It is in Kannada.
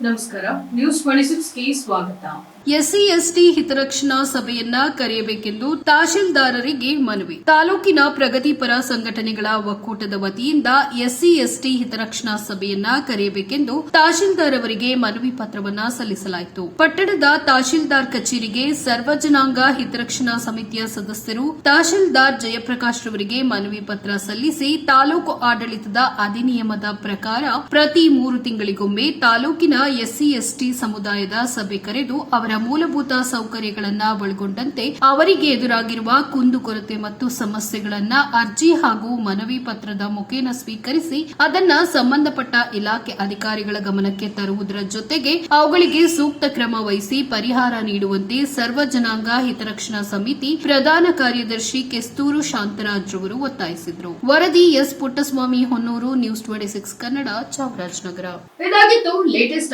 ನಮಸ್ಕಾರ. ನ್ಯೂಸ್ ಟ್ವೆಂಟಿ ಸಿಕ್ಸ್ಗೆ ಸ್ವಾಗತ. ಎಸ್ಸಿ ಎಸ್ಟಿ ಹಿತರಕ್ಷಣಾ ಸಭೆಯನ್ನ ಕರೆಯಬೇಕೆಂದು ತಹಶೀಲ್ದಾರರಿಗೆ ಮನವಿ. ತಾಲೂಕಿನ ಪ್ರಗತಿಪರ ಸಂಘಟನೆಗಳ ಒಕ್ಕೂಟದ ವತಿಯಿಂದ ಎಸ್ಸಿ ಎಸ್ಟಿ ಹಿತರಕ್ಷಣಾ ಸಭೆಯನ್ನ ಕರೆಯಬೇಕೆಂದು ತಹಶೀಲ್ದಾರ್ ಮನವಿ ಪತ್ರವನ್ನ ಸಲ್ಲಿಸಲಾಯಿತು. ಪಟ್ಟಣದ ತಹಶೀಲ್ದಾರ್ ಕಚೇರಿಗೆ ಸರ್ವ ಜನಾಂಗ ಹಿತರಕ್ಷಣಾ ಸಮಿತಿಯ ಸದಸ್ಯರು ತಹಶೀಲ್ದಾರ್ ಜಯಪ್ರಕಾಶ್ ರವರಿಗೆ ಮನವಿ ಪತ್ರ ಸಲ್ಲಿಸಿ ತಾಲೂಕು ಆಡಳಿತದ ಅಧಿನಿಯಮದ ಪ್ರಕಾರ ಪ್ರತಿ ಮೂರು ತಿಂಗಳಿಗೊಮ್ಮೆ ತಾಲೂಕಿನ ಎಸ್ಸಿ, ಎಸ್ಟಿ ಸಮುದಾಯದ ಸಭೆ ಕರೆದು ಅವರ ಮೂಲಭೂತ ಸೌಕರ್ಯಗಳನ್ನು ಒಳಗೊಂಡಂತೆ ಅವರಿಗೆ ಎದುರಾಗಿರುವ ಕುಂದುಕೊರತೆ ಮತ್ತು ಸಮಸ್ಯೆಗಳನ್ನು ಅರ್ಜಿ ಹಾಗೂ ಮನವಿ ಪತ್ರದ ಮುಖೇನ ಸ್ವೀಕರಿಸಿ ಅದನ್ನ ಸಂಬಂಧಪಟ್ಟ ಇಲಾಖೆ ಅಧಿಕಾರಿಗಳ ಗಮನಕ್ಕೆ ತರುವುದರ ಜೊತೆಗೆ ಅವುಗಳಿಗೆ ಸೂಕ್ತ ಕ್ರಮ ವಹಿಸಿ ಪರಿಹಾರ ನೀಡುವಂತೆ ಸರ್ವ ಜನಾಂಗ ಹಿತರಕ್ಷಣಾ ಸಮಿತಿ ಪ್ರಧಾನ ಕಾರ್ಯದರ್ಶಿ ಕೆಸ್ತೂರು ಶಾಂತರಾಜ್ ರವರು ಒತ್ತಾಯಿಸಿದರು. ವರದಿ S Puttaswamy Honnuru, news twenty six Kannada Chamarajanagar. ಇದಾಗಿತ್ತು ಲೇಟೆಸ್ಟ್